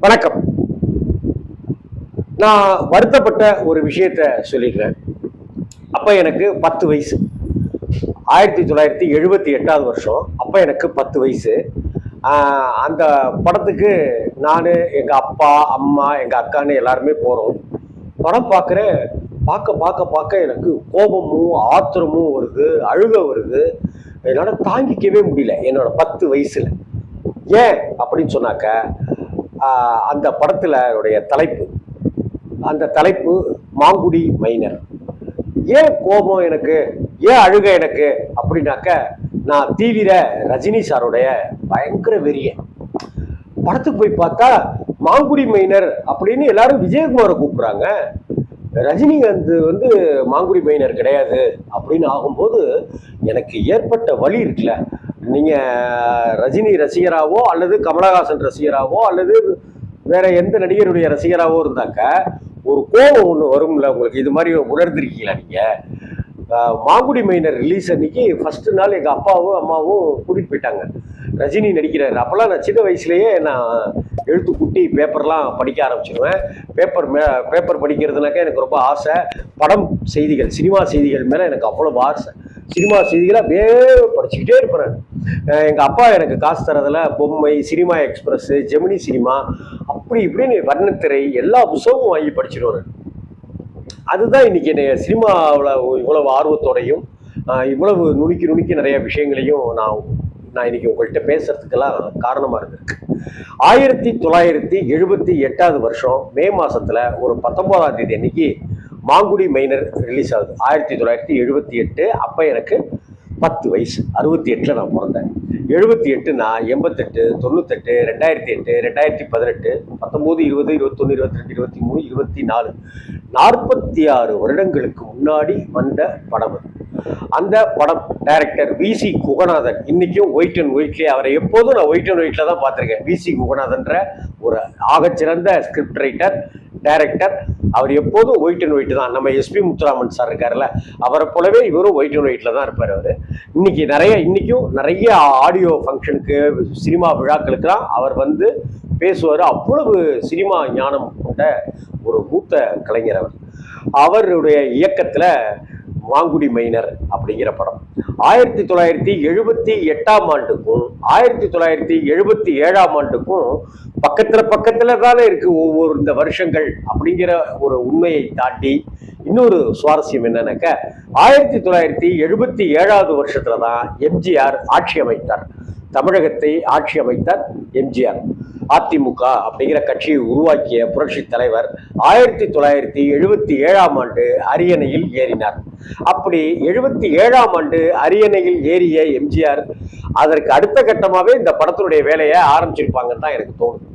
வணக்கம். நான் வருத்தப்பட்ட ஒரு விஷயத்த சொல்லிக்கிறேன். அப்போ எனக்கு பத்து வயசு. ஆயிரத்தி தொள்ளாயிரத்தி எழுபத்தி எட்டாவது வருஷம். அப்போ எனக்கு பத்து வயசு. அந்த படத்துக்கு நான் எங்கள் அப்பா அம்மா எங்கள் அக்கான்னு எல்லாருமே போகிறோம் படம் பார்க்குற பார்க்க பார்க்க பார்க்க எனக்கு கோபமும் ஆத்திரமும் வருது அழுக வருது. என்னால் தாங்கிக்கவே முடியல என்னோட பத்து வயசில். ஏன்? அப்படின்னு சொன்னாக்க அந்த படத்தில் உடைய தலைப்பு. அந்த தலைப்பு மாங்குடி மைனர். ஏன் கோபம் எனக்கு? ஏன் அழுக எனக்கு? அப்படின்னாக்க நான் தீவிர ரஜினி சாருடைய பயங்கர வெறிய படத்துக்கு போய் பார்த்தா மாங்குடி மைனர் அப்படின்னு எல்லாரும் விஜயகுமாரை கூப்பிட்றாங்க. ரஜினிகாந்த் வந்து மாங்குடி மைனர் கிடையாது அப்படின்னு ஆகும்போது எனக்கு ஏற்பட்ட வழி இருக்குல்ல. நீங்க ரஜினி ரசிகராவோ அல்லது கமலஹாசன் ரசிகராவோ அல்லது வேற எந்த நடிகருடைய ரசிகராவோ இருந்தாக்க ஒரு கோபம் ஒன்று வரும்ல உங்களுக்கு. இது மாதிரி உணர்ந்திருக்கீங்களா நீங்க? மாங்குடி மைனர் ரிலீஸ் அன்னைக்கு ஃபர்ஸ்ட் நாள் எங்கள் அப்பாவும் அம்மாவும் கூட்டிகிட்டு போயிட்டாங்க. ரஜினி நடிக்கிறாரு. அப்போல்லாம் நான் சின்ன வயசுலேயே நான் எழுத்து குட்டி பேப்பர்லாம் படிக்க ஆரம்பிச்சிருவேன். பேப்பர் மே பேப்பர் படிக்கிறதுனாக்கா எனக்கு ரொம்ப ஆசை. படம் செய்திகள் சினிமா செய்திகள் மேலே எனக்கு அவ்வளோ ஆசை. சினிமா செய்திகளை அப்படியே படிச்சுக்கிட்டே இருப்பேன் எங்கள் அப்பா எனக்கு காசு தரதில் பொம்மை சினிமா எக்ஸ்பிரஸ்ஸு ஜெமினி சினிமா அப்படி இப்படின்னு வர்ணத்திரை எல்லா புத்தகமும் வாங்கி படிச்சிருவாரு. அதுதான் இன்னைக்கு என்னைய சினிமாவில் இவ்வளவு ஆர்வத்தோடையும் இவ்வளவு நுணுக்கி நுணுக்கி நிறைய விஷயங்களையும் நான் நான் இன்னைக்கு உங்கள்கிட்ட பேசுறதுக்கெல்லாம் காரணமாக இருந்திருக்கு. ஆயிரத்தி தொள்ளாயிரத்தி எழுபத்தி எட்டாவது வருஷம் மே மாதத்தில் ஒரு பத்தொன்பதாம் தேதி அன்னைக்கு மாங்குடி மைனர் ரிலீஸ் ஆகுது. ஆயிரத்தி தொள்ளாயிரத்தி எழுபத்தி எட்டு அப்போ எனக்கு பத்து வயசு. அறுபத்தி எட்டில் நான் பிறந்தேன். எழுபத்தி எட்டு நான் எண்பத்தெட்டு தொண்ணூத்தெட்டு ரெண்டாயிரத்தி எட்டு ரெண்டாயிரத்தி பதினெட்டு பத்தொம்போது இருபது இருபத்தொன்று இருபத்தி ரெண்டு இருபத்தி மூணு இருபத்தி நாலு நாற்பத்தி ஆறு வருடங்களுக்கு முன்னாடி வந்த படம் அது. அந்த படம் டைரக்டர் வி சி குகநாதன் இன்றைக்கும் ஒயிட் அண்ட் ஒயிட்லேயே அவரை எப்போதும் நான் ஒயிட் அண்ட் ஒயிட்டில் தான் பார்த்துருக்கேன். வி சி குகநாதன்ற ஒரு ஆகச்சிறந்த ஸ்கிரிப்ட் ரைட்டர் டைரக்டர் அவர் எப்போதும் ஒயிட் அண்ட் ஒயிட் தான். நம்ம எஸ்பி முத்துராமன் சார் இருக்காருல்ல அவரை போலவே இவரும் ஒயிட் அண்ட் ஒயிட்ல தான் இருப்பார் அவர். இன்னைக்கு நிறைய இன்னைக்கும் நிறைய ஆடியோ ஃபங்க்ஷனுக்கு சினிமா விழாக்களுக்கெல்லாம் அவர் வந்து பேசுவார். அவ்வளவு சினிமா ஞானம் கொண்ட ஒரு மூத்த கலைஞர் அவர். அவருடைய இயக்கத்தில் மாங்குடி மைனர் அப்படிங்கிற படம். ஆயிரத்தி தொள்ளாயிரத்தி எழுபத்தி எட்டாம் ஆண்டுக்கும் ஆயிரத்தி தொள்ளாயிரத்தி எழுபத்தி ஏழாம் ஆண்டுக்கும் பக்கத்துல பக்கத்துல தானே இருக்கு ஒவ்வொரு இந்த வருஷங்கள் அப்படிங்கிற ஒரு உண்மையை தாண்டி இன்னொரு சுவாரஸ்யம் என்னன்னாக்க ஆயிரத்தி தொள்ளாயிரத்தி எழுபத்தி ஏழாவது வருஷத்துல தான் எம்ஜிஆர் ஆட்சி அமைத்தார். தமிழகத்தை ஆட்சி அமைத்தார் எம்ஜிஆர். அதிமுக அப்படிங்கிற கட்சியை உருவாக்கிய புரட்சி தலைவர் ஆயிரத்தி தொள்ளாயிரத்தி எழுபத்தி ஏழாம் ஆண்டு அரியணையில் ஏறினார். அப்படி எழுபத்தி ஏழாம் ஆண்டு அரியணையில் ஏறிய எம்ஜிஆர் அதற்கு அடுத்த கட்டமாகவே இந்த படத்தினுடைய வேலையை ஆரம்பிச்சிருப்பாங்கன்னு தான் எனக்கு தோணுது.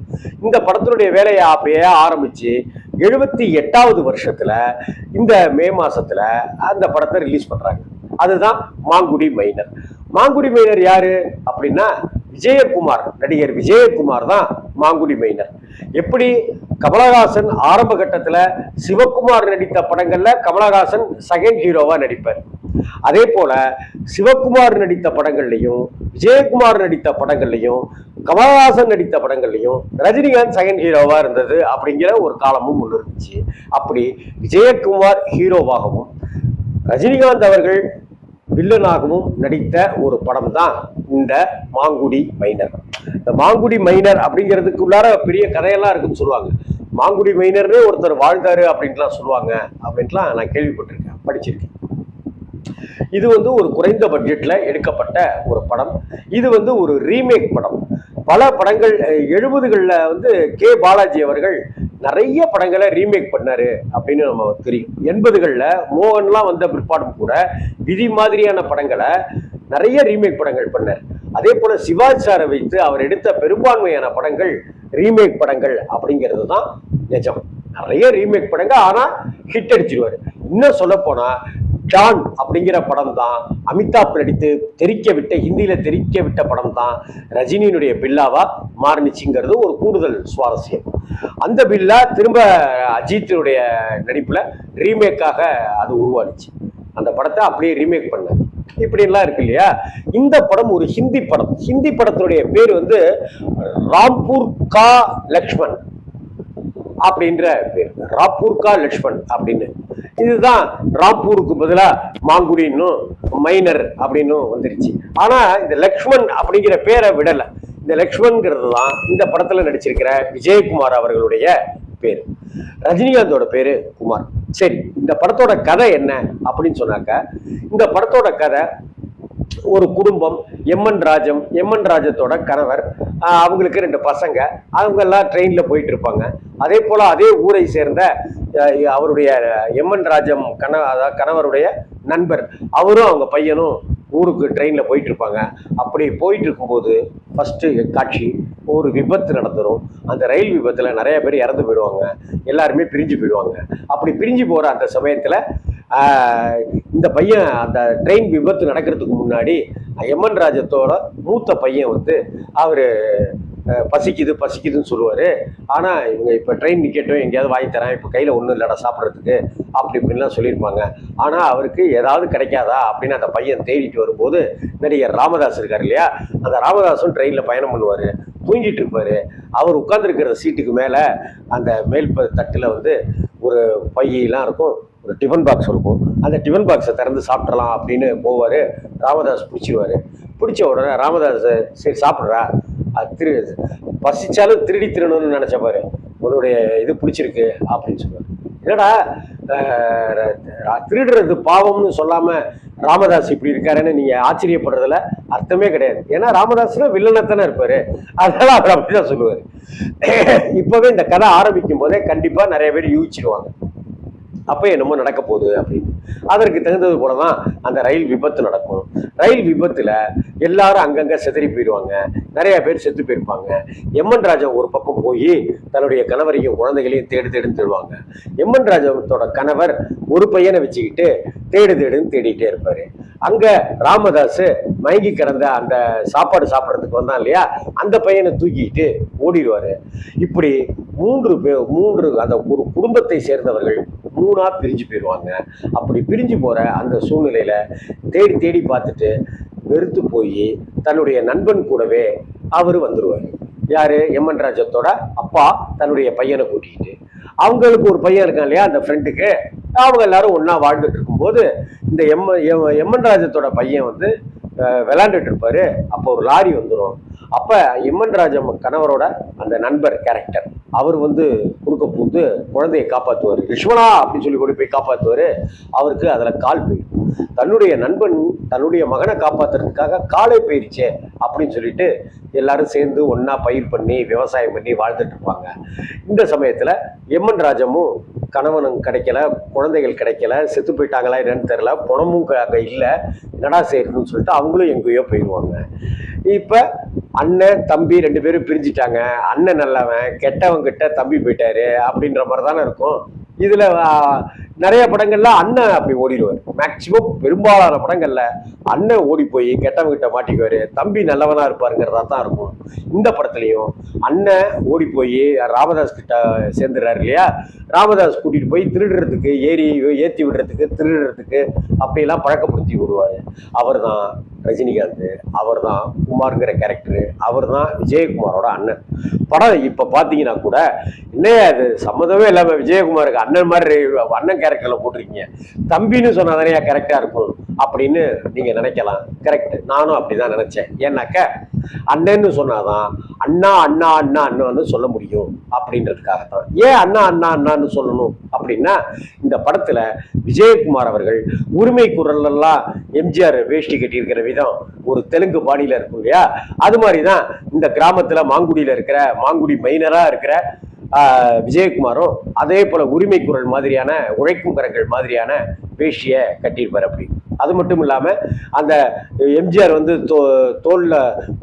இந்த படத்தினுடைய வேலையை அப்பயே ஆரம்பிச்சு எழுபத்தி எட்டாவது வருஷத்துல இந்த மே மாசத்துல அந்த படத்தை ரிலீஸ் பண்றாங்க. அதுதான் மாங்குடி மைனர் மாங்குடி மைனர் யாரு அப்படின்னா விஜயகுமார். நடிகர் விஜயகுமார் தான் மாங்குடி மைனர் எப்படி? கமலஹாசன் ஆரம்ப கட்டத்துல சிவகுமார் நடித்த படங்கள்ல கமலஹாசன் செகண்ட் ஹீரோவா நடிப்பார். அதே போல சிவகுமார் நடித்த படங்கள்லையும் விஜயகுமார் நடித்த படங்கள்லையும் கமலஹாசன் நடித்த படங்கள்லையும் ரஜினிகாந்த் செகண்ட் ஹீரோவா இருந்தது அப்படிங்கிற ஒரு காலமும் ஒன்று இருந்துச்சு. அப்படி விஜயகுமார் ஹீரோவாகவும் ரஜினிகாந்த் அவர்கள் வில்லனாகவும் நடித்த ஒரு படம் தான் இந்த மாங்குடி மைனர். இந்த மாங்குடி மைனர் அப்படிங்கிறதுக்குள்ளார பெரிய கதையெல்லாம் இருக்குன்னு சொல்லுவாங்க. மாங்குடி மைனர்னே ஒருத்தர் வாழ்ந்தாரு அப்படின்ட்டுலாம் சொல்லுவாங்க அப்படின்ட்டுலாம் நான் கேள்விப்பட்டிருக்கேன் படிச்சிருக்கேன். இது வந்து ஒரு குறைந்த பட்ஜெட்ல எடுக்கப்பட்ட ஒரு படம். இது வந்து ஒரு ரீமேக் படம். பல படங்கள் எழுபதுகளில் வந்து கே. பாலாஜி அவர்கள் நிறைய படங்களை ரீமேக் பண்ணாரு அப்படின்னு நம்ம தெரியும். எண்பதுகளில் மோகன்லாம் வந்த பிற்பாடும் கூட விதி மாதிரியான படங்களை நிறைய ரீமேக் படங்கள் பண்ணார். அதே போல சிவாஜி சாரை வைத்து அவர் எடுத்த பெரும்பான்மையான படங்கள் ரீமேக் படங்கள் அப்படிங்கிறது தான் நிஜம். நிறைய ரீமேக் படங்கள் ஆனால் ஹிட் அடிச்சிருவாரு. இன்னும் சொல்ல போனா ஜான் அப்படிங்கிற படம் தான் அமிதாப் நடித்து தெரிக்க விட்ட ஹிந்தியில தெரிக்க விட்ட படம் தான் ரஜினியினுடைய பில்லாவா மாறுனுச்சுங்கிறது ஒரு கூடுதல் சுவாரஸ்யம். அந்த பில்லா திரும்ப அஜித்தினுடைய நடிப்புல ரீமேக்காக அது உருவானுச்சு. அந்த படத்தை அப்படியே ரீமேக் பண்ண. இப்படி எல்லாம் இருக்கு இல்லையா? இந்த படம் ஒரு ஹிந்தி படம். ஹிந்தி படத்தினுடைய பேர் வந்து ராம்பூர் கா லக்ஷ்மண் அப்படின்ற பேர். ராப்பூர்கா லட்சுமண் அப்படின்னு. இதுதான் ராப்பூருக்கு பதிலாக மாங்குடின்னும் மைனர் அப்படின்னும் வந்துருச்சு. ஆனால் இந்த லக்ஷ்மண் அப்படிங்கிற பேரை விடலை. இந்த லக்ஷ்மண்கிறது தான் இந்த படத்தில் நடிச்சிருக்கிற விஜயகுமார் அவர்களுடைய பேர். ரஜினிகாந்தோட பேரு குமார். சரி இந்த படத்தோட கதை என்ன அப்படின்னு சொன்னாக்க இந்த படத்தோட கதை ஒரு குடும்பம் எம்என் ராஜம் எம்என் ராஜத்தோட கணவர் அவங்களுக்கு ரெண்டு பசங்க அவங்க எல்லாம் போயிட்டு இருப்பாங்க. அதே போல் அதே ஊரை சேர்ந்த அவருடைய எம்என் ராஜம் கண அதாவது கணவருடைய நண்பர் அவரும் அவங்க பையனும் ஊருக்கு ட்ரெயினில் போயிட்டு இருப்பாங்க. அப்படி போயிட்டு இருக்கும்போது ஃபஸ்ட்டு காட்சி ஒரு விபத்து நடந்துரும். அந்த ரயில் விபத்தில் நிறைய பேர் இறந்து போயிடுவாங்க. எல்லாருமே பிரிஞ்சு போயிடுவாங்க. அப்படி பிரிஞ்சு போகிற அந்த சமயத்தில் இந்த பையன் அந்த ட்ரெயின் விபத்து நடக்கிறதுக்கு முன்னாடி எம்என் ராஜத்தோட மூத்த பையன் வந்து அவர் பசிக்குது பசிக்குதுன்னு சொல்லுவார். ஆனால் இவங்க இப்போ ட்ரெயின் நிற்கட்டும் எங்கேயாவது வாங்கி தரேன் இப்போ கையில் ஒன்றும் இல்லைடா சாப்பிட்றதுக்கு அப்படி இப்படின்லாம் சொல்லியிருப்பாங்க. ஆனால் அவருக்கு ஏதாவது கிடைக்காதா அப்படின்னு அந்த பையன் தேடிட்டு வரும்போது நடிகர் ராமதாஸ் இருக்கார் இல்லையா? அந்த ராமதாஸும் ட்ரெயினில் பயணம் பண்ணுவார். தூங்கிட்டு இருப்பார். அவர் உட்காந்துருக்கிற சீட்டுக்கு மேலே அந்த மேல் தட்டில் வந்து ஒரு பையெல்லாம் இருக்கும். டிஃபன் பாக்ஸ் இருக்கும். அந்த டிஃபன் பாக்ஸை திறந்து சாப்பிட்றலாம் அப்படின்னு போவார். ராமதாஸ் பிடிச்சிருவாரு. பிடிச்ச உடனே ராமதாஸ் சரி சாப்பிட்றா. அது திரு பசிச்சாலும் திருடி திருடணும்னு நினச்சப்பாரு உன்னுடைய இது பிடிச்சிருக்கு அப்படின்னு சொல்லுவார். என்னடா திருடுறது பாவம்னு சொல்லாமல் ராமதாஸ் இப்படி இருக்காருன்னு நீங்கள் ஆச்சரியப்படுறதுல அர்த்தமே கிடையாது. ஏன்னா ராமதாஸ்னா வில்லனத்தானே இருப்பார். அதனால் அவர் அப்படிதான் சொல்லுவார். இப்போவே இந்த கதை ஆரம்பிக்கும் போதே கண்டிப்பாக நிறைய பேர் யூகிச்சிருவாங்க. அப்போ என்னமோ நடக்க போகுது அப்படின்னு. அதற்கு தகுந்தது போல தான் அந்த ரயில் விபத்து நடக்கும். ரயில் விபத்தில் எல்லாரும் அங்கங்கே சிதறி போயிடுவாங்க. நிறைய பேர் செத்து போயிருப்பாங்க. எம்என் ராஜா ஒரு பக்கம் போய் தன்னுடைய கணவரையும் குழந்தைகளையும் தேடு தேடுன்னு தேடுவாங்க. எம்என் ராஜாவோட கணவர் ஒரு பையனை வச்சுக்கிட்டு தேடு தேடுன்னு தேடிட்டே இருப்பாரு. அங்க ராமதாஸ் மயங்கி கிடந்த அந்த சாப்பாடு சாப்பிட்றதுக்கு வந்தான் இல்லையா? அந்த பையனை தூக்கிட்டு ஓடிடுவாரு. இப்படி மூன்று பேர் மூன்று அந்த ஒரு குடும்பத்தை சேர்ந்தவர்கள் மூணாக பிரிஞ்சு போயிடுவாங்க அப்படி பிரிஞ்சு போகிற அந்த சூழ்நிலையில் தேடி தேடி பார்த்துட்டு வெறுத்து போய் தன்னுடைய நண்பன் கூடவே அவர் வந்துடுவார் யார்? எம்என் ராஜத்தோட அப்பா தன்னுடைய பையனை கூட்டிக்கிட்டு. அவங்களுக்கு ஒரு பையன் இருக்கான் இல்லையா அந்த ஃப்ரெண்டுக்கு அவங்க எல்லாரும் ஒன்றா வாழ்ந்துட்டு இருக்கும்போது இந்த எம் எம்- எம்என் ராஜத்தோட பையன் வந்து விளாண்டுட்டு இருப்பாரு. அப்போ ஒரு லாரி வந்துடும் அப்போ எம்என் ராஜம் கணவரோட அந்த நண்பர் கேரக்டர் அவர் வந்து குறுக்க பூந்து குழந்தையை காப்பாற்றுவார் ரிஷ்வனா அப்படின்னு சொல்லி கொண்டு போய் காப்பாற்றுவாரு அவருக்கு அதில் கால் போயிடும். தன்னுடைய நண்பன் தன்னுடைய மகனை காப்பாத்துறதுக்காக காலை போயிடுச்சே அப்படின்னு சொல்லிட்டு எல்லாரும் சேர்ந்து ஒன்றா பயிர் பண்ணி விவசாயம் பண்ணி வாழ்ந்துட்டு இருப்பாங்க. இந்த சமயத்துல எம்என் ராஜமும் கணவனும் கிடைக்கல குழந்தைகள் கிடைக்கல செத்து போயிட்டாங்களா என்னன்னு தெரில பணமும் அங்கே இல்லை என்னடா செய்யறதுன்னு சொல்லிட்டு அவங்களும் எங்கேயோ போயிடுவாங்க இப்போ அண்ணன் தம்பி ரெண்டு பேரும் பிரிஞ்சிட்டாங்க. அண்ணன் நல்லவன் கெட்டவங்கிட்ட தம்பி போயிட்டாரு அப்படின்ற மாதிரி தானே இருக்கும். இதில் நிறைய படங்கள்ல அண்ணன் அப்படி ஓடிடுவார். மேக்சிமம் பெரும்பாலான படங்கள்ல அண்ணன் ஓடி போய் கெட்டவங்க கிட்ட மாட்டிக்குவாரு. தம்பி நல்லவனா இருப்பாருங்கிறதா தான் இருக்கும். இந்த படத்துலயும் அண்ணன் ஓடி போய் ராமதாஸ் கிட்ட சேர்ந்துடுறாரு இல்லையா? ராமதாஸ் கூட்டிட்டு போய் திருடுறதுக்கு ஏறி ஏத்தி விடுறதுக்கு திருடுறதுக்கு அப்படியெல்லாம் பழக்கப்படுத்தி விடுவாரு. அவர் தான் ரஜினிகாந்த் அவர் தான் குமாருங்கிற கேரக்டர் அவர் தான் விஜயகுமாரோட அண்ணன். படம் இப்போ பார்த்தீங்கன்னா கூட என்னையா அது சம்மந்தமே இல்லாமல் விஜயகுமாருக்கு அண்ணன் மாதிரி அண்ணன் கேரக்டரில் போட்டிருக்கீங்க. தம்பின்னு சொன்னால் தானே கரெக்டாக இருக்கும்? அப்படின்னு நீங்க நினைக்கலாம். கரெக்ட் நானும் அப்படிதான் நினைச்சேன். ஏன்னாக்க அண்ணன்னு சொன்னாதான் அண்ணா அண்ணா அண்ணா அண்ணான்னு சொல்ல முடியும் அப்படின்றதுக்காக தான் ஏன் அண்ணா அண்ணா அண்ணான்னு சொல்லணும் அப்படின்னா இந்த படத்துல விஜயகுமார் அவர்கள் உரிமை குரல் எல்லாம் எம்ஜிஆர் வேஷ்டி கட்டியிருக்கிற விதம். ஒரு தெலுங்கு பாணியில இருக்கும் இல்லையா? அது மாதிரி தான் இந்த கிராமத்துல மாங்குடியில இருக்கிற மாங்குடி மைனரா இருக்கிற விஜயகுமாரும் அதே போல உரிமை குரல் மாதிரியான உழைக்கும் கரங்கள் மாதிரியான வேஷியை கட்டியிருப்பார் அப்படி. அது மட்டும் இல்லாம அந்த எம்ஜிஆர் வந்து தோ தோல்ல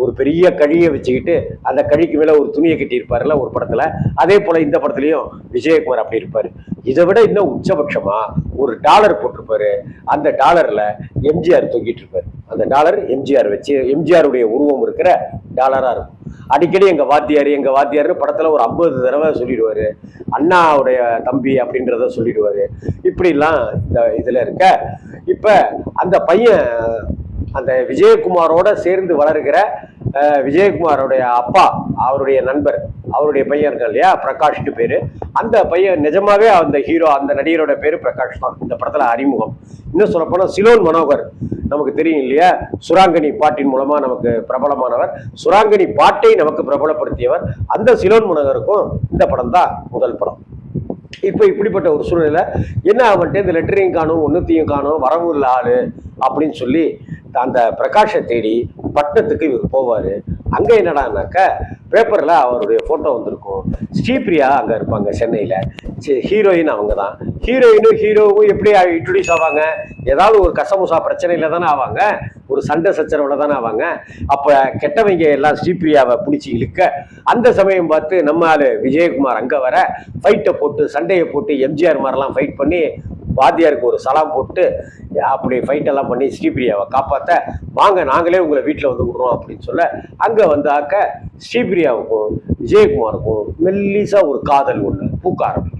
ஒரு பெரிய கழியை வச்சுக்கிட்டு அந்த கழிக்கு மேல ஒரு துணியை கட்டியிருப்பார்ல ஒரு படத்துல. அதே போல இந்த படத்துலயும் விஜயகுமார் அப்படி இருப்பாரு. இதை விட இன்னும் உச்சபட்சமா ஒரு டாலர் போட்டிருப்பாரு. அந்த டாலர்ல எம்ஜிஆர் தொங்கிட்டு இருப்பாரு. அந்த டாலர் எம்ஜிஆர் வச்சு எம்ஜிஆருடைய உருவம் இருக்கிற டாலராக இருக்கும். அடிக்கடி எங்கள் வாத்தியார் எங்கள் வாத்தியார்னு படத்தில் ஒரு ஐம்பது தடவை சொல்லிடுவார். அண்ணாவுடைய தம்பி அப்படின்றத சொல்லிடுவார். இப்படிலாம் இந்த இதில் இருக்க இப்போ அந்த பையன் அந்த விஜயகுமாரோட சேர்ந்து வளர்கிற விஜயகுமாரோடைய அப்பா அவருடைய நண்பர் அவருடைய பையன் இருக்கான் இல்லையா பிரகாஷ்னு பேர். அந்த பையன் நிஜமாவே அந்த ஹீரோ அந்த நடிகரோட பேர் பிரகாஷ் தான். இந்த படத்தில் அறிமுகம். இன்னும் சொல்லப்போனால் சிலோன் மனோகர். நமக்கு தெரியும் இல்லையா? சுராங்கனி பாட்டின் மூலமா நமக்கு பிரபலமானவர். சுராங்கனி பாட்டை நமக்கு பிரபலப்படுத்தியவர் அந்த சிலோன் முனகருக்கும் இந்த படம் தான் முதல் படம். இப்போ இப்படிப்பட்ட ஒரு சூழ்நிலை என்ன அவன்கிட்ட இந்த லெட்டரையும் காணும் ஒன்றுத்தையும் காணும் வரவும் இல்லை ஆளு அப்படின்னு சொல்லி அந்த பிரகாஷை தேடி பட்டணத்துக்கு இவர் போவார். அங்கே என்னடானாக்க பேப்பரில் அவருடைய ஃபோட்டோ வந்திருக்கும். ஸ்ரீபிரியா அங்கே இருப்பாங்க சென்னையில். ஹீரோயின் அவங்க தான் ஹீரோயினும் ஹீரோவும் எப்படி இன்ட்ரடியூஸ் ஆவாங்க? ஏதாவது ஒரு கசமுசா பிரச்சனையில் தானே ஆவாங்க? ஒரு சண்டை சச்சரவில் தானே ஆவாங்க? அப்போ கெட்டவங்க எல்லாம் ஸ்ரீபிரியாவை பிடிச்சி இழுக்க அந்த சமயம் பார்த்து நம்ம ஆளு விஜயகுமார் அங்கே வர ஃபைட்டை போட்டு சண்டையை போட்டு எம்ஜிஆர் மாதிரிலாம் ஃபைட் பண்ணி வாத்தியாருக்கு ஒரு சலாம் போட்டு அப்படி ஃபைட்டெல்லாம் பண்ணி ஸ்ரீபிரியாவை காப்பாற்ற வாங்க நாங்களே உங்களை வீட்டில் வந்து விடுறோம் அப்படின்னு சொல்ல அங்கே வந்தாக்க ஸ்ரீபிரியாவுக்கும் விஜயகுமாருக்கும் மெல்லிசா ஒரு காதல் ஒன்று பூக்க ஆரம்பிக்கும்.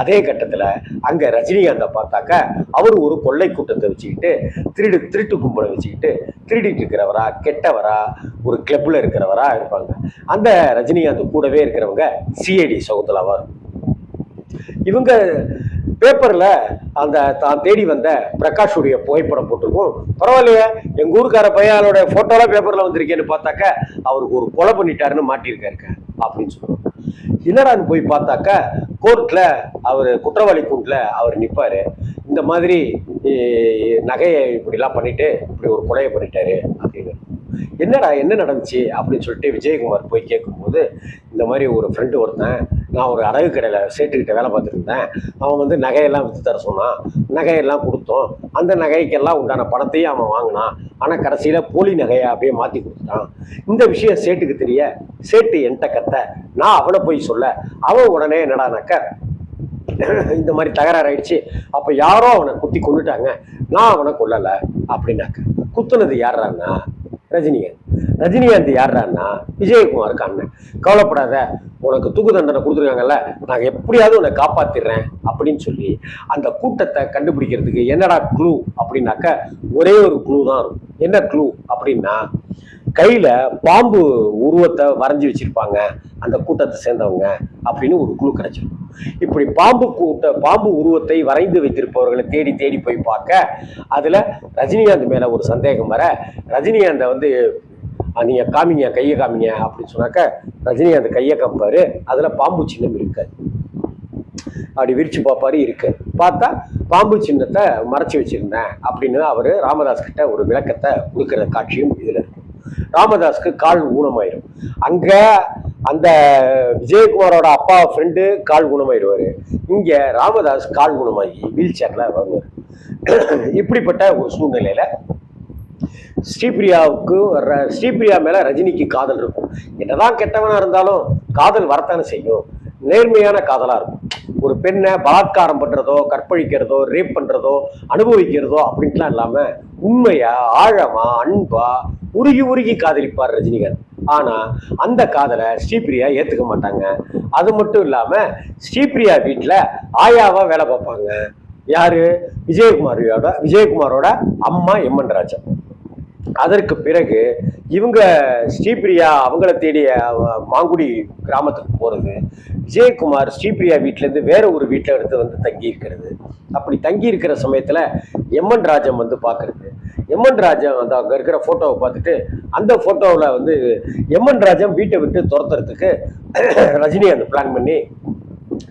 அதே கட்டத்தில் அங்கே ரஜினிகாந்தை பார்த்தாக்க அவர் ஒரு கொள்ளை கூட்டத்தை வச்சுக்கிட்டு திருடு திருட்டு கும்பலை வச்சுக்கிட்டு திருடிட்டு இருக்கிறவரா கெட்டவரா ஒரு கிளப்பில் இருக்கிறவரா இருப்பாங்க. அந்த ரஜினிகாந்த் கூடவே இருக்கிறவங்க சிஐடி சகுந்தலாவாக இருக்கும் இவங்க பேப்பரில் அந்த தான் தேடி வந்த பிரகாஷுடைய புகைப்படம் போட்டிருக்கும். பரவாயில்லையே எங்கள் ஊருக்கார பையனோட ஃபோட்டோலாம் பேப்பரில் வந்திருக்கேன்னு பார்த்தாக்க அவருக்கு ஒரு கொலை பண்ணிட்டாருன்னு மாட்டியிருக்காருக்க அப்படின்னு சொல்லுவாங்க. என்னடான்னு போய் பார்த்தாக்க கோர்ட்டில் அவர் குற்றவாளி கூண்டில் அவர் நிற்பாரு இந்த மாதிரி நகையை இப்படிலாம் பண்ணிவிட்டு இப்படி ஒரு கொலையை பண்ணிட்டாரு அப்படின்னு. என்னடா என்ன நடந்துச்சு அப்படின்னு சொல்லிட்டு விஜயகுமார் போய் கேட்கும்போது இந்த மாதிரி ஒரு ஃப்ரெண்டு ஒருத்தன் நான் ஒரு அடகு கடையில் சேட்டுக்கிட்ட வேலை பார்த்துருந்தேன் அவன் வந்து நகையெல்லாம் விற்று தர சொன்னான். நகையெல்லாம் கொடுத்தோம். அந்த நகைக்கெல்லாம் உண்டான பணத்தையும் அவன் வாங்கினான். ஆனால் கடைசியில் போலி நகையை அப்படியே மாற்றி கொடுத்துட்டான். இந்த விஷயம் சேட்டுக்கு தெரிய சேட்டு என்கிட்ட கத்த நான் அவனை போய் சொல்ல அவன் உடனே என்னடானாக்க இந்த மாதிரி தகராறு ஆயிடுச்சு அப்போ யாரோ அவனை குத்தி கொண்டுட்டாங்க நான் அவனை கொல்லலை அப்படின்னாக்க குத்துனது யாரான்னா ரஜினிகாந்த். ரஜினிகாந்த் யாருடான்னா விஜயகுமாருக்கு அண்ணன் கவலைப்படாத உனக்கு தூக்கு தண்டனை கொடுத்துருக்காங்கல்ல நான் எப்படியாவது உன்னை காப்பாத்திடுறேன் அப்படின்னு சொல்லி அந்த கூட்டத்தை கண்டுபிடிக்கிறதுக்கு என்னடா க்ளூ அப்படின்னாக்க ஒரே ஒரு க்ளூ தான் இருக்கும். என்ன க்ளூ அப்படின்னா கையில பாம்பு உருவத்தை வரைஞ்சி வச்சிருப்பாங்க. அந்த கூட்டத்தை சேர்ந்தவங்க அப்படின்னு ஒரு குழு கிடைச்சிருக்கும் இப்படி பாம்பு கூட்ட பாம்பு உருவத்தை வரைந்து வைத்திருப்பவர்களை தேடி தேடி போய் பார்க்க அதுல ரஜினிகாந்த் மேல ஒரு சந்தேகம் வர ரஜினிகாந்தை வந்து நீங்க காமிங்க கையை காமிங்க அப்படின்னு சொன்னாக்க ரஜினிகாந்த் கையை காமிப்பாரு. அதுல பாம்பு சின்னம் இருக்காது. அப்படி விரிச்சு பார்ப்பாரு இருக்கு. பார்த்தா பாம்பு சின்னத்தை மறைச்சு வச்சிருந்தேன் அப்படின்னு அவரு ராமதாஸ் கிட்ட ஒரு விளக்கத்தை கொடுக்கிற காட்சியும் இதுல இருக்கு. ராமதாஸ்க்கு கால் ஊனமாயிடும் அங்க அந்த விஜயகுமாரோட அப்பா ஃப்ரெண்டு கால் குணமாயிடுவாரு இங்க ராமதாஸ் கால் குணமாகி வீல் சேர்ல வருவார் இப்படிப்பட்ட ஒரு சூழ்நிலையில ஸ்ரீபிரியாவுக்கு ஸ்ரீபிரியா மேல ரஜினிக்கு காதல் இருக்கும். என்னதான் கெட்டவனா இருந்தாலும் காதல் வரத்தானே செய்யும். நேர்மையான காதலா இருக்கும். ஒரு பெண்ணை பலாத்காரம் பண்றதோ கற்பழிக்கிறதோ ரேப் பண்றதோ அனுபவிக்கிறதோ அப்படின்ட்டுலாம் இல்லாம உண்மையா ஆழமா அன்பா உருகி உருகி காதலிப்பார் ரஜினிகாந்த். ஆனா அந்த காதலை ஸ்ரீபிரியா ஏத்துக்க மாட்டாங்க. அது மட்டும் இல்லாம ஸ்ரீபிரியா வீட்டுல ஆயாவா வேலை பார்ப்பாங்க. யாரு? விஜயகுமாரியோட விஜயகுமாரோட அம்மா எம்மன் ராஜா. அதற்கு பிறகு இவங்க ஸ்ரீபிரியா அவங்கள தேடி மாங்குடி கிராமத்துக்கு போகிறது விஜயகுமார் ஸ்ரீபிரியா வீட்டிலேருந்து வேற ஒரு வீட்டில் எடுத்து வந்து தங்கி இருக்கிறது. அப்படி தங்கி இருக்கிற சமயத்தில் எம்மன் ராஜம் வந்து பார்க்கறது எம்என் ராஜம் வந்து அங்கே இருக்கிற ஃபோட்டோவை பார்த்துட்டு அந்த ஃபோட்டோவில் வந்து எம்என் ராஜம் வீட்டை விட்டு துரத்துறதுக்கு ரஜினி அந்த பிளான் பண்ணி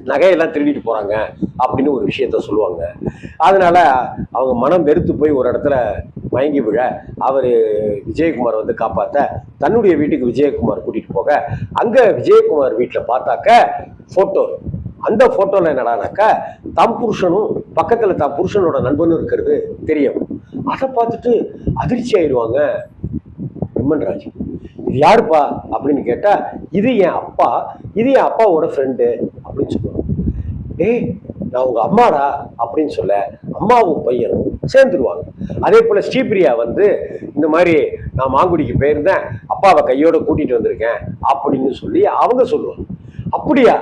நகையெல்லாம் திருடிட்டு போகிறாங்க அப்படின்னு ஒரு விஷயத்த சொல்லுவாங்க. அதனால் அவங்க மனம் வெறுத்து போய் ஒரு இடத்துல மயங்கி விழ அவர் விஜயகுமார் வந்து காப்பாற்ற தன்னுடைய வீட்டுக்கு விஜயகுமார் கூட்டிகிட்டு போக அங்கே விஜயகுமார் வீட்டில் பார்த்தாக்க ஃபோட்டோ அந்த ஃபோட்டோவில் என்னடானாக்கா தம் புருஷனும் பக்கத்தில் தம் புருஷனோட நண்பனும் இருக்கிறது தெரியும். அதை பார்த்துட்டு அதிர்ச்சி ஆயிடுவாங்க விமன்ராஜ் இது யாருப்பா அப்படின்னு கேட்டால் இது என் அப்பா இது என் அப்பாவோட ஃப்ரெண்டு அப்படின்னு சொல்லுவாங்க. ஏய் நான் உங்கள் அம்மாடா அப்படின்னு சொல்ல அம்மாவும் பையனும் சேர்ந்துருவாங்க. அதே போல் ஸ்ரீபிரியா வந்து இந்த மாதிரி நான் மாங்குடிக்கு போயிருந்தேன் அப்பாவை கையோட கூட்டிகிட்டு வந்திருக்கேன் அப்படின்னு சொல்லி அவங்க சொல்லுவாங்க. அப்படியா?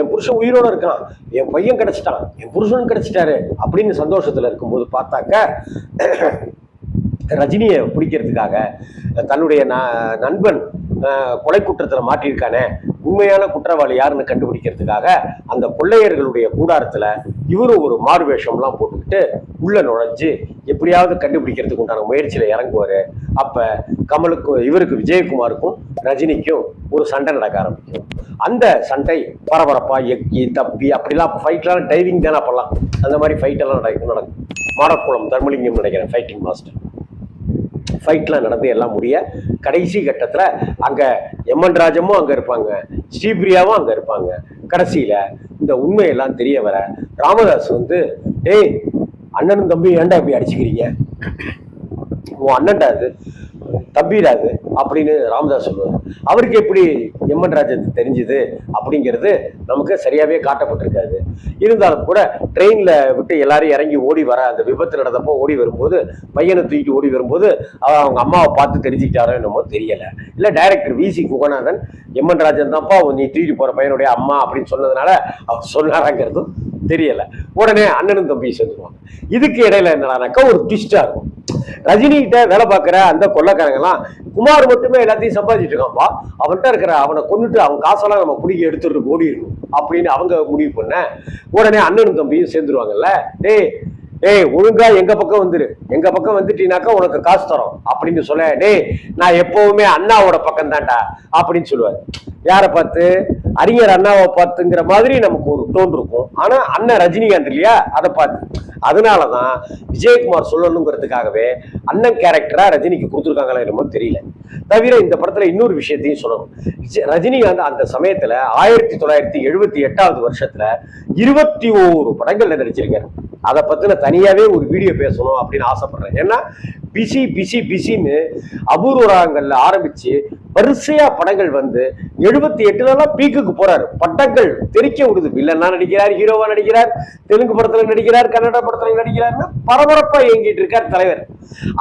என் புருஷன் உயிரோட இருக்கான். என் பையன் கிடைச்சிட்டான். என் புருஷனும் கிடைச்சிட்டாரு அப்படின்னு சந்தோஷத்தில் இருக்கும்போது பார்த்தாக்க ரஜினியை பிடிக்கிறதுக்காக தன்னுடைய ந- நண்பன் கொலை குற்றத்தில் மாட்டியிருக்கானே உண்மையான குற்றவாளி யாருன்னு கண்டுபிடிக்கிறதுக்காக அந்த கொள்ளையர்களுடைய கூடாரத்தில் இவரும் ஒரு மாறு வேஷம்லாம் போட்டுக்கிட்டு உள்ளே நுழைஞ்சு எப்படியாவது கண்டுபிடிக்கிறதுக்கு உண்டான முயற்சியில் இறங்குவார். அப்போ கமலுக்கும் இவருக்கு விஜயகுமாருக்கும் ரஜினிக்கும் ஒரு சண்டை நடக்க ஆரம்பிக்கும். அந்த சண்டை பரபரப்பா எக்கி தப்பி அப்படிலாம் ஃபைட்லாம் டைவிங் தானே பண்ணலாம் அந்த மாதிரி ஃபைட்டெல்லாம் நடக்கும் நடக்கும். மாடக்குளம் தர்மலிங்கம் நினைக்கிறேன் ஃபைட்டிங் மாஸ்டர் ஃபைட்லாம் நடந்து எல்லாம் முடிய கடைசி கட்டத்தில் அங்கே எம்என் ராஜமும் அங்கே இருப்பாங்க. ஸ்ரீபிரியாவும் அங்கே இருப்பாங்க. கடைசியில் இந்த உண்மையெல்லாம் தெரிய வர ராமதாஸ் வந்து ஏய் அண்ணனும் தம்பி ஏன்டா இப்படி அடிச்சுக்கிறீங்க? உன் அண்ணன்டா அது. தப்பிடாது அப்படின்னு ராமதாஸ் சொல்லுவார். அவருக்கு எப்படி எம்என் ராஜன் தெரிஞ்சுது அப்படிங்கிறது நமக்கு சரியாகவே காட்டப்பட்டிருக்காது. இருந்தாலும் கூட ட்ரெயினில் விட்டு எல்லாரும் இறங்கி ஓடி வர அந்த விபத்து நடந்தப்போ ஓடி வரும்போது பையனை தூக்கிட்டு ஓடி வரும்போது அவங்க அம்மாவை பார்த்து தெரிஞ்சுக்கிட்டாரோ என்னமோ தெரியலை. இல்லை director V C Guganathan M N Rajan தான்ப்பா நீ தூக்கிட்டு போகிற பையனுடைய அம்மா அப்படின்னு சொன்னதுனால அவர் சொன்னாராங்கிறதும் தெரியல. உடனே அண்ணனும் தம்பியும் செஞ்சுருவாங்க இதுக்கு இடையில என்னடானாக்கா ஒரு ட்விஸ்டா இருக்கும். ரஜினிகிட்ட வேலை பார்க்குற அந்த கொள்ளக்காரங்கெல்லாம் குமார் மட்டுமே எல்லாத்தையும் சம்பாதிச்சுட்டு இருக்கான்ப்பா அவன்கிட்ட இருக்கிற அவனை கொண்டுட்டு அவன் காசெல்லாம் நம்ம குடிக்க எடுத்துட்டு ஓடிடணும் அப்படின்னு அவங்க முடிவு பண்ண உடனே அண்ணனும் தம்பியும் சேர்ந்துருவாங்கல்ல. டேய் டேய் ஒழுங்கா எங்க பக்கம் வந்துரு. எங்க பக்கம் வந்துட்டீனாக்கா உனக்கு காசு தரோம். அப்படின்னு சொல்ல டேய் நான் எப்பவுமே அண்ணாவோட பக்கம் தான்டா அப்படின்னு சொல்லுவார். யாரை பார்த்து? அறிஞர் அண்ணாவை பார்த்துங்கிற மாதிரி நமக்கு ஒரு டோன் இருக்கும். ஆனா அண்ணன் ரஜினிகாந்த் இல்லையா? அதை பார்த்து. அதனாலதான் விஜயகுமார் சொல்லணுங்கிறதுக்காகவே அண்ணன் கேரக்டரா ரஜினிக்கு கொடுத்துருக்காங்களா என்னமோ தெரியல. தவிர இந்த படத்துல இன்னொரு விஷயத்தையும் சொல்லணும். ரஜினிகாந்த் அந்த சமயத்துல ஆயிரத்தி தொள்ளாயிரத்தி எழுபத்தி எட்டாவது வருஷத்துல இருபத்தி ஓரு படங்கள்ல நடிச்சிருக்காரு. அதை பத்தின தனியாகவே ஒரு வீடியோ பேசணும் அப்படின்னு ஆசைப்படுறேன். ஏன்னா பிஸி பிசி பிஸின்னு அபூர்வ ராகங்கள்ல ஆரம்பிச்சு வரிசையா படங்கள் வந்து எழுபத்தி எட்டுலலாம் பீக்குக்கு போறாரு. பட்டங்கள் தெரிக்க விடுது. வில்லனா நடிக்கிறார் ஹீரோவா நடிக்கிறார் தெலுங்கு படத்துல நடிக்கிறார் கன்னட படத்துல நடிக்கிறார்னு பரபரப்பா இயங்கிட்டு இருக்கார் தலைவர்.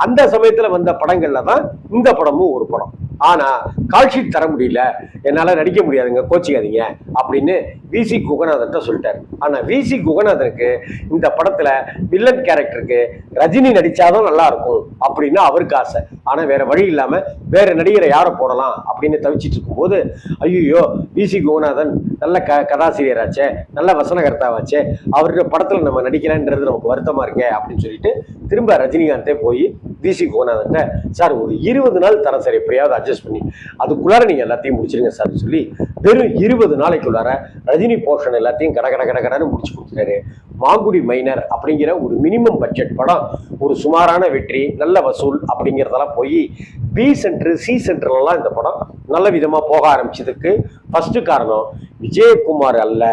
அந்த சமயத்துல வந்த படங்கள்ல தான் இந்த படமும் ஒரு படம். ஆனா கால்ஷீட் தர முடியல. என்னால நடிக்க முடியாதுங்க கோச்சிக்காதீங்க அப்படின்னு விசி குகநாதன்ட்ட சொல்லிட்டார். ஆனா விசி குகநாதனுக்கு இந்த படத்துல வில்லன் கேரக்டருக்கு ரஜினி நடிச்சாதான் நல்லா இருக்கும் அப்படின்னு அவருக்கு ஆசை. ஆனா வேற வழி இல்லாம வேற நடிகரை யாரை போடலாம் அப்படின்னு தவிச்சிட்டு இருக்கும்போது ஐயோ விசி குகநாதன் நல்ல க கதாசிரியராச்சே நல்ல வசனகர்த்தாவாச்சே அவருடைய படத்துல நம்ம நடிக்கலான்றது நமக்கு வருத்தமா இருக்கே அப்படின்னு சொல்லிட்டு திரும்ப ரஜினிகாந்தே போய் விசி குகநாதன்ட்ட சார் ஒரு இருபது நாள் தரேன் சரி எப்படியாவது அட்ஜஸ்ட் பண்ணி அதுக்குள்ளார நீங்க எல்லாத்தையும் முடிச்சிருங்க சார் சொல்லி வெறும் இருபது நாளைக்குள்ளார ரஜினி போர்ஷன் எல்லாத்தையும் கட கட கட கடன்னு முடிச்சு கொடுத்துட்டாரு. மாங்குடி மைனர் அப்படிங்கிற ஒரு மினிமம் பட்ஜெட் படம் ஒரு சுமாரான வெற்றி நல்ல வசூல் அப்படிங்கிறதெல்லாம் போய் பி சென்ட்ரு சி சென்டர்லாம் இந்த படம் நல்ல விதமா போக ஆரம்பிச்சதுக்கு ஃபர்ஸ்ட் காரணம் விஜயகுமார் அல்ல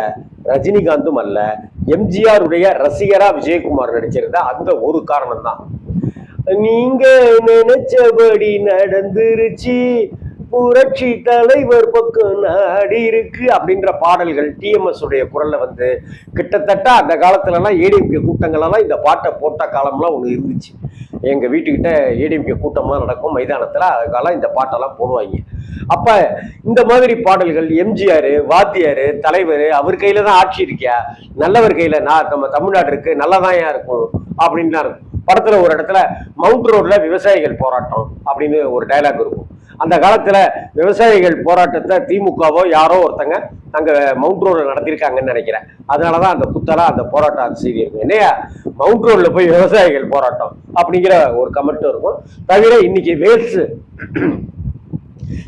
ரஜினிகாந்தும் அல்ல எம்ஜிஆர் உடைய ரசிகரா விஜயகுமார் நடிச்சிருந்த அந்த ஒரு காரணம் தான் நீங்க நினைச்சபடி நடந்துருச்சு. புரட்சி தலைவர் பக்கம் நாடி இருக்கு அப்படின்ற பாடல்கள் டிஎம்எஸ் உடைய குரல்ல வந்து கிட்டத்தட்ட அந்த காலத்துலலாம் ஏடிஎம்கே கூட்டங்களெல்லாம் இந்த பாட்டை போட்ட காலம்லாம் ஒன்று இருந்துச்சு. எங்க வீட்டுக்கிட்ட ஏடிஎம்கே கூட்டம்லாம் நடக்கும். மைதானத்தில் அதுக்கெல்லாம் இந்த பாட்டெல்லாம் போடுவாங்க. அப்ப இந்த மாதிரி பாடல்கள் எம்ஜிஆர் வாத்தியார் தலைவர் அவர் கையில தான் ஆட்சி இருக்கியா? நல்லவர் கையில நான் நம்ம தமிழ்நாடு இருக்கு நல்லதான் இருக்கும் அப்படின்லாம் இருக்கும். படத்துல ஒரு இடத்துல மவுண்ட் ரோட்ல விவசாயிகள் போராட்டம் அப்படின்னு ஒரு டயலாக் இருக்கும். அந்த காலத்துல விவசாயிகள் போராட்டத்தை திமுகவோ யாரோ ஒருத்தங்க அங்க மவுண்ட் ரோட்ல நடத்திருக்காங்கன்னு நினைக்கிறேன். அதனாலதான் அந்த குத்தலா அந்த போராட்டம் செய்தி இருக்கும். இல்லையா மவுண்ட் ரோட்ல போய் விவசாயிகள் போராட்டம் அப்படிங்கிற ஒரு கமெண்ட்டும் இருக்கும். தவிர இன்னைக்கு வேல்ஸ்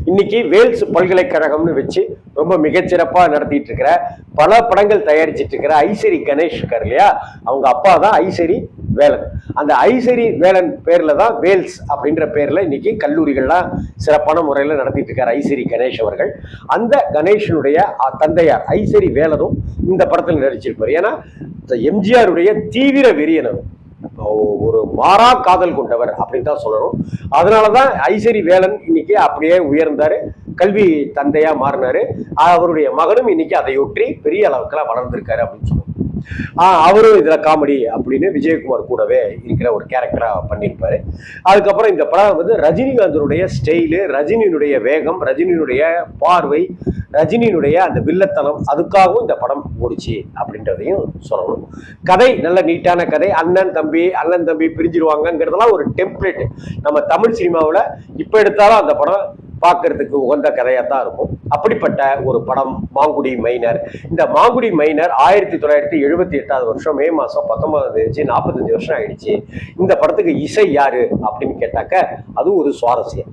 இன்னைக்கு வேல்ஸ் பல்கலைக்கழகம்னு வச்சு ரொம்ப மிகச்சிறப்பாக நடத்திட்டு இருக்கிற பல படங்கள் தயாரிச்சிட்டு இருக்கிற ஐசரி கணேஷ் இருக்கார் இல்லையா? அவங்க அப்பா தான் ஐசரி வேலன். அந்த ஐசரி வேலன் பேர்ல தான் வேல்ஸ் அப்படின்ற பேர்ல இன்னைக்கு கல்லூரிகள்லாம் சிறப்பான முறையில் நடத்திட்டு இருக்கார் ஐசரி கணேஷ் அவர்கள். அந்த கணேஷனுடைய அஹ், தந்தையார் ஐசரி வேலனும் இந்த படத்தில் நடிச்சிருப்பார். ஏன்னா எம்ஜிஆருடைய தீவிர வெறியனரும். ஒரு மாறா காதல் கொண்டவர் அப்படின்னு தான் சொல்லணும். அதனாலதான் ஐசரி வேலன் இன்னைக்கு அப்படியே உயர்ந்தாரு. கல்வி தந்தையா மாறினாரு. அவருடைய மகனும் இன்னைக்கு அதையொற்றி பெரிய அளவுக்குலாம் வளர்ந்திருக்காரு அப்படின்னு சொல்லணும். அவரும் இதுல காமெடி அப்படின்னு விஜயகுமார் கூடவே இருக்கிற ஒரு கேரக்டரா பண்ணியிருப்பாரு. அதுக்கப்புறம் இந்த படம் வந்து ரஜினிகாந்தனுடைய ஸ்டைலு ரஜினியினுடைய வேகம் ரஜினியினுடைய பார்வை ரஜினியினுடைய அந்த வில்லத்தனம் அதுக்காகவும் இந்த படம் ஓடிச்சு அப்படின்றதையும் சொல்லணும். கதை நல்ல நீட்டான கதை அண்ணன் தம்பி அண்ணன் தம்பி பிரிஞ்சிருவாங்கங்கிறதெல்லாம் ஒரு டெம்ப்ளேட் நம்ம தமிழ் சினிமாவில் இப்போ எடுத்தாலும் அந்த படம் பார்க்கறதுக்கு உகந்த கதையாக தான் இருக்கும். அப்படிப்பட்ட ஒரு படம் மாங்குடி மைனர். இந்த மாங்குடி மைனர் ஆயிரத்தி தொள்ளாயிரத்தி எழுபத்தி எட்டாவது வருஷம் மே மாதம் பத்தொன்பதாம் தேதி நாற்பத்தஞ்சு வருஷம் ஆயிடுச்சு. இந்த படத்துக்கு இசை யாரு அப்படின்னு கேட்டாக்க அது ஒரு சுவாரஸ்யம்.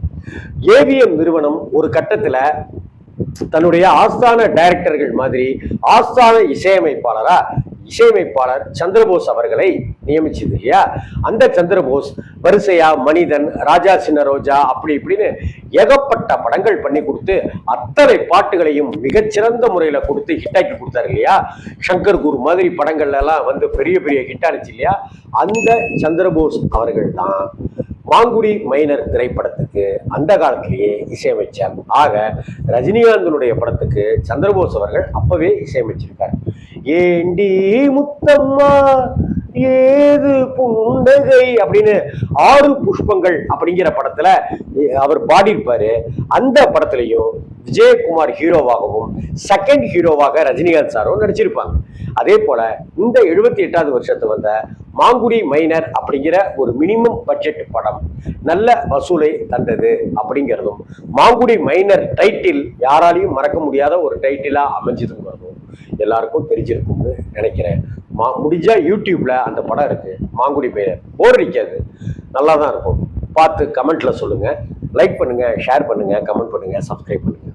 ஏவிஎம் நிறுவனம் ஒரு கட்டத்தில் தன்னுடைய ஆஸ்தான டைரக்டர்கள் மாதிரி ஆஸ்தான இசையமைப்பாளராக இசையமைப்பாளர் சந்திரபோஸ் அவர்களை நியமிச்சது இல்லையா அந்த சந்திரபோஸ் வரிசையா மனிதன் ராஜா சின்ன ரோஜா அப்படி இப்படின்னு ஏகப்பட்ட படங்கள் பண்ணி கொடுத்து அத்தனை பாட்டுகளையும் மிகச்சிறந்த முறையில கொடுத்து ஹிட்டாக்கி கொடுத்தாரு இல்லையா? சங்கர் குரு மாதிரி படங்கள்லாம் வந்து பெரிய பெரிய ஹிட் ஆனிச்சு இல்லையா? அந்த சந்திரபோஸ் அவர்கள் தான் மாங்குடி மைனர் திரைப்படத்துக்கு அந்த காலத்திலேயே இசையமைச்சார். ஆக ரஜினிகாந்தனுடைய படத்துக்கு சந்திரபோஸ் அவர்கள் அப்பவே இசையமைச்சிருக்கார். ஏண்டி முத்தம்மா ஏது புண்டகை அப்படின்னு ஆறு புஷ்பங்கள் அப்படிங்கிற படத்துல அவர் பாடியிருப்பாரு. அந்த படத்துலையும் விஜயகுமார் ஹீரோவாகவும் செகண்ட் ஹீரோவாக ரஜினிகாந்த் சாரும் நடிச்சிருப்பாங்க. அதே போல இந்த எழுபத்தி எட்டாவது வருஷத்து வந்த மாங்குடி மைனர் அப்படிங்கிற ஒரு மினிமம் பட்ஜெட் படம் நல்ல வசூலை தந்தது அப்படிங்கிறதும் மாங்குடி மைனர் டைட்டில் யாராலையும் மறக்க முடியாத ஒரு டைட்டிலா அமைஞ்சதுங்கிறதும் எல்லாருக்கும் தெரிஞ்சிருக்கும்னு நினைக்கிறேன். மா முடிஞ்சா யூடியூப்ல அந்த படம் இருக்கு மாங்குடி மைனர். போர் அடிக்காது. நல்லா தான் இருக்கும். பார்த்து கமெண்ட்ல சொல்லுங்க. லைக் பண்ணுங்க ஷேர் பண்ணுங்க கமெண்ட் பண்ணுங்க சப்ஸ்கிரைப் பண்ணுங்க.